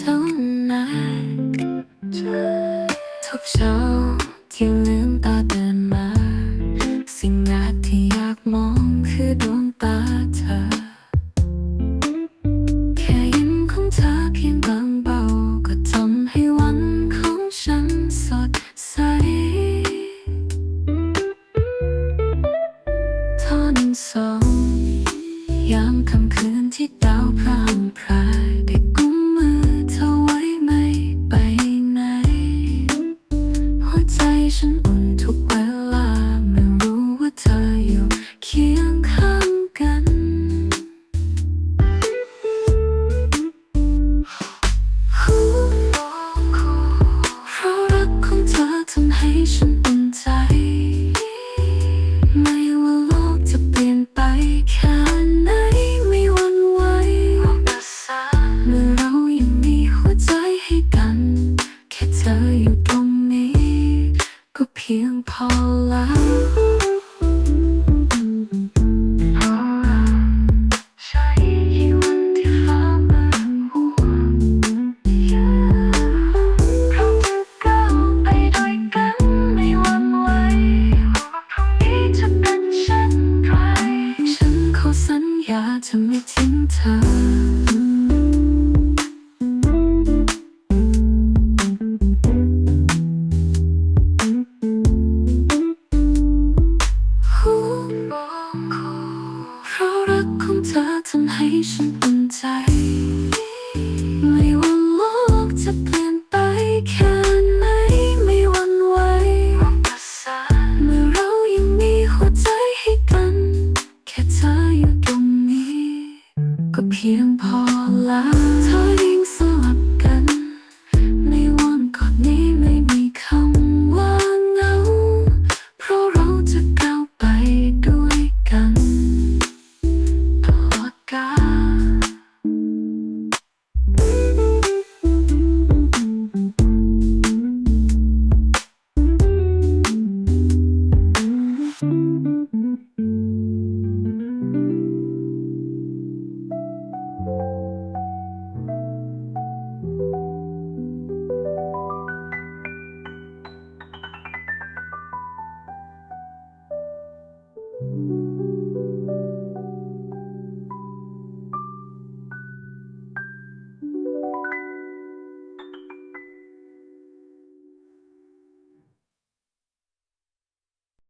ท่านั้ทุกเช้าที่ลืมตาเนมา สิ่งแรกที่อยากมองคือดวงตาเธอ แค่ยิ้มของเธอเพียงบางเบา ก็ทำให้วันของฉันสดใสท่อนสองยามค่ำคืนที่ดาวพราง พรา พียงพอแล้วใช่วันที่ฟ้ามันห่วงเราจะก้าวไปด้วยกันไม่หวั่นไหวว่าพรุ่งนี้จะเป็นเช่นไรฉันขอสัญญาจะไม่ทิ้งเธอ ของเธอทำให้ฉันอุ่นใจ ไม่ว่าโลกจะเปลี่ยนไปแค่ไหนไม่หวั่นไหวเมื่อเรายังมีหัวใจให้กัน แค่เธออยู่ตรงนี้ ก็เพียงพอแล้ว